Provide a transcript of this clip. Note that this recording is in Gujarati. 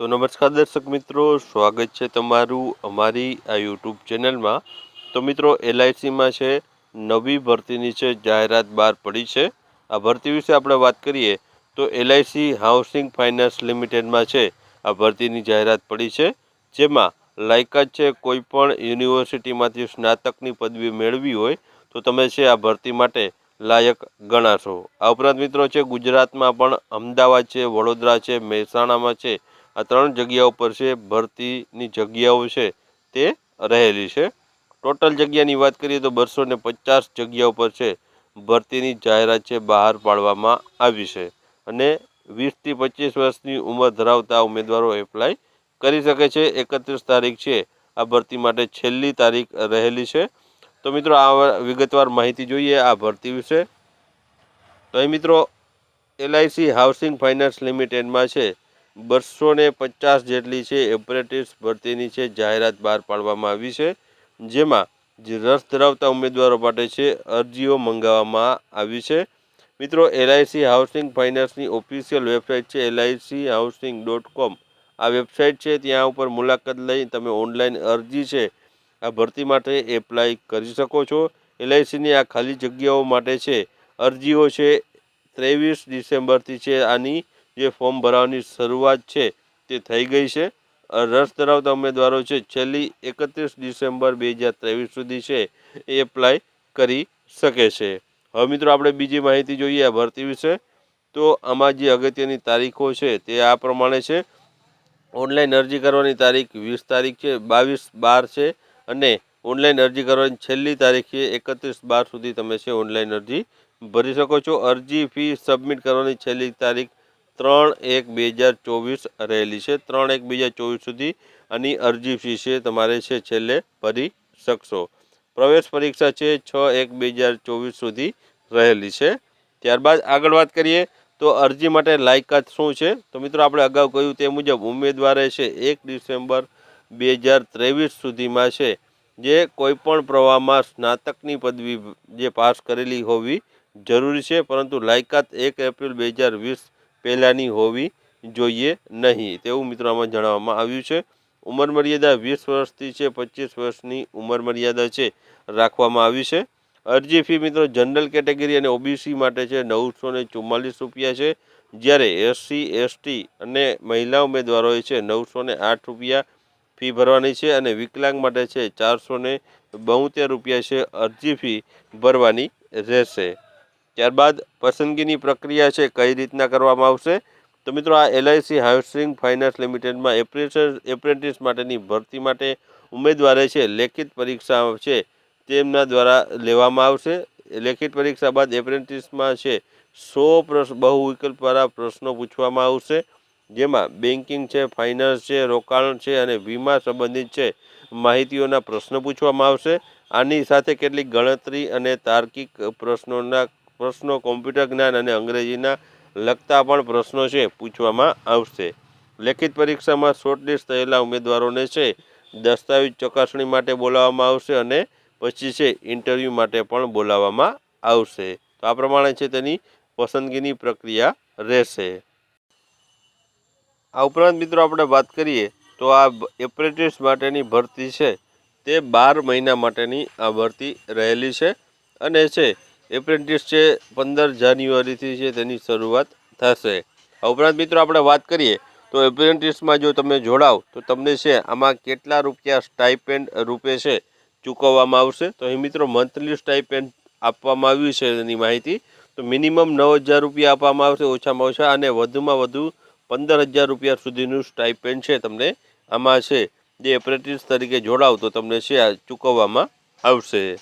તો નમસ્કાર દર્શક મિત્રો, સ્વાગત છે તમારું અમારી આ યુટ્યુબ ચેનલમાં. તો મિત્રો એલઆઈસીમાં છે, નવી ભરતીની છે, જાહેરાત બહાર પડી છે. આ ભરતી વિશે આપણે વાત કરીએ તો એલઆઈસી હાઉસિંગ ફાઇનાન્સ લિમિટેડમાં છે, આ ભરતીની જાહેરાત પડી છે. જેમાં લાયકાત છે કોઈપણ યુનિવર્સિટીમાંથી સ્નાતકની પદવી મેળવી હોય, તો તમે છે, આ ભરતી માટે લાયક ગણાશો. આ ઉપરાંત મિત્રો છે, ગુજરાતમાં પણ અમદાવાદ છે, વડોદરા છે, મહેસાણામાં છે આ ત્રણ જગ્યાઓ પર છે, ભરતીની જગ્યાઓ છે, તે રહેલી છે. ટોટલ જગ્યાની વાત કરીએ તો બસો ને પચાસ જગ્યાઓ પર છે, ભરતીની જાહેરાત છે, બહાર પાડવામાં આવી છે. અને વીસથી પચીસ વર્ષની ઉંમર ધરાવતા ઉમેદવારો એપ્લાય કરી શકે છે. એકત્રીસ તારીખ છે, આ ભરતી માટે છેલ્લી તારીખ રહેલી છે. તો મિત્રો, આ વિગતવાર માહિતી જોઈએ આ ભરતી વિશે. તો મિત્રો, એલઆઈસી હાઉસિંગ ફાઇનાન્સ લિમિટેડમાં છે બસો ને પચાસ જેટલી છે એપ્રેન્ટિસ ભરતીની છે, જાહેરાત બહાર પાડવામાં આવી છે, જેમાં જે રસ ધરાવતા ઉમેદવારો માટે છે, અરજીઓ મંગાવવામાં આવી છે. મિત્રો એલઆઈસી હાઉસિંગ ફાઇનાન્સની ઓફિશિયલ વેબસાઇટ છે એલઆઈસી હાઉસિંગ ડોટ કોમ આ વેબસાઇટ છે, ત્યાં ઉપર મુલાકાત લઈ તમે ઓનલાઈન અરજી છે, આ ભરતી માટે એપ્લાય કરી શકો છો. એલઆઈસીની આ ખાલી જગ્યાઓ માટે છે, અરજીઓ છે, ત્રેવીસ ડિસેમ્બરથી છે આની. જે ફોર્મ ભરવાની શરૂઆત છે તે થઈ ગઈ છે. રસ ધરાવતા ઉમેદવારો છે છેલ્લી એકત્રીસ ડિસેમ્બર બે હજાર ત્રેવીસ સુધી છે એ એપ્લાય કરી શકે છે. હવે મિત્રો આપણે બીજી માહિતી જોઈએ આ ભરતી વિશે. તો આમાં જે અગત્યની તારીખો છે તે આ પ્રમાણે છે. ઓનલાઈન અરજી કરવાની તારીખ વીસ તારીખ છે, બાવીસ બાર છે અને ઓનલાઈન અરજી કરવાની છેલ્લી તારીખ છે એકત્રીસ બાર સુધી તમે છે ઓનલાઈન અરજી ભરી શકો છો. અરજી ફી સબમિટ કરવાની છેલ્લી તારીખ ત્રણ એક બે હજાર ચોવીસ રહેલી છે. ત્રણ એક બે હજાર ચોવીસ સુધી આની અરજી ફી છે તમારે છે છેલ્લે ભરી શકશો. પ્રવેશ પરીક્ષા છે છ એક બે હજાર ચોવીસ સુધી રહેલી છે. ત્યારબાદ આગળ વાત કરીએ તો અરજી માટે લાયકાત શું છે? તો મિત્રો આપણે અગાઉ કહ્યું તે મુજબ ઉમેદવારે છે એક ડિસેમ્બર બે હજાર ત્રેવીસ સુધીમાં છે. જે કોઈપણ પ્રવાહમાં સ્નાતકની પદવી જે પાસ કરેલી હોવી જરૂરી છે. પરંતુ લાયકાત એક એપ્રિલ બે હજાર વીસ પહેલાંની હોવી જોઈએ નહીં. તેવું મિત્રો આમાં જણાવવામાં આવ્યું છે. ઉંમર મર્યાદા વીસ વર્ષથી છે, પચીસ વર્ષની ઉંમર મર્યાદા છે રાખવામાં આવી છે. અરજી ફી મિત્રો જનરલ કેટેગરી અને ઓબીસી માટે છે, નવસો ને ચુમ્માલીસ રૂપિયા છે. જ્યારે એસસી, એસટી અને મહિલા ઉમેદવારોએ છે, નવસો આઠ રૂપિયા ફી ભરવાની છે અને વિકલાંગ માટે છે, ચારસો ને રૂપિયા છે અરજી ફી ભરવાની રહેશે. ત્યારબાદ પસંદગીની પ્રક્રિયા છે, કઈ રીતના કરવામાં આવશે? તો મિત્રો, આ એલઆઈસી હાઉસિંગ ફાઇનાન્સ લિમિટેડમાં એપ્રેસર એપ્રેન્ટિસ માટેની ભરતી માટે ઉમેદવારે છે, લેખિત પરીક્ષા છે, તેમના દ્વારા લેવામાં આવશે. લેખિત પરીક્ષા બાદ એપ્રેન્ટિસમાં છે, સો પ્રશ્ન બહુ વિકલ્પવાળા પ્રશ્નો પૂછવામાં આવશે, જેમાં બેન્કિંગ છે ફાઇનાન્સ છે, રોકાણ છે અને વીમા સંબંધિત છે, માહિતીઓના પ્રશ્નો પૂછવામાં આવશે. આની સાથે કેટલીક ગણતરી અને તાર્કિક પ્રશ્નોના પ્રશ્નો કોમ્પ્યુટર જ્ઞાન અને અંગ્રેજીના લગતા પણ પ્રશ્નો છે પૂછવામાં આવશે. લેખિત પરીક્ષામાં શોર્ટલિસ્ટ થયેલા ઉમેદવારોને છે દસ્તાવેજ ચકાસણી માટે બોલાવવામાં આવશે અને પછી છે ઇન્ટરવ્યૂ માટે પણ બોલાવવામાં આવશે. તો આ પ્રમાણે છે તેની પસંદગીની પ્રક્રિયા રહેશે. આ ઉપરાંત મિત્રો આપણે વાત કરીએ તો આ એપ્રેન્ટિસ માટેની ભરતી છે તે બાર મહિના માટેની આ ભરતી રહેલી છે અને છે એપ્રેન્ટિસ છે, પંદર જાન્યુઆરીથી છે, તેની શરૂઆત થશે. આ ઉપરાંત મિત્રો આપણે વાત કરીએ, તો એપ્રેન્ટિસમાં જો તમે જોડાવ, તો તમને છે, આમાં કેટલા રૂપિયા સ્ટાઇપેન્ડ રૂપે છે ચૂકવવામાં આવશે? તો અહીં મિત્રો મંથલી સ્ટાઇપેન્ડ આપવામાં આવ્યું છે એની માહિતી. તો મિનિમમ નવ હજાર રૂપિયા આપવામાં આવશે, ઓછામાં ઓછા, અને વધુમાં વધુ પંદર હજાર રૂપિયા સુધીનું સ્ટાઇપેન્ડ છે તમને આમાં છે. જે એપ્રેન્ટિસ તરીકે જોડાવ તો તમને છે, આ ચૂકવવામાં આવશે.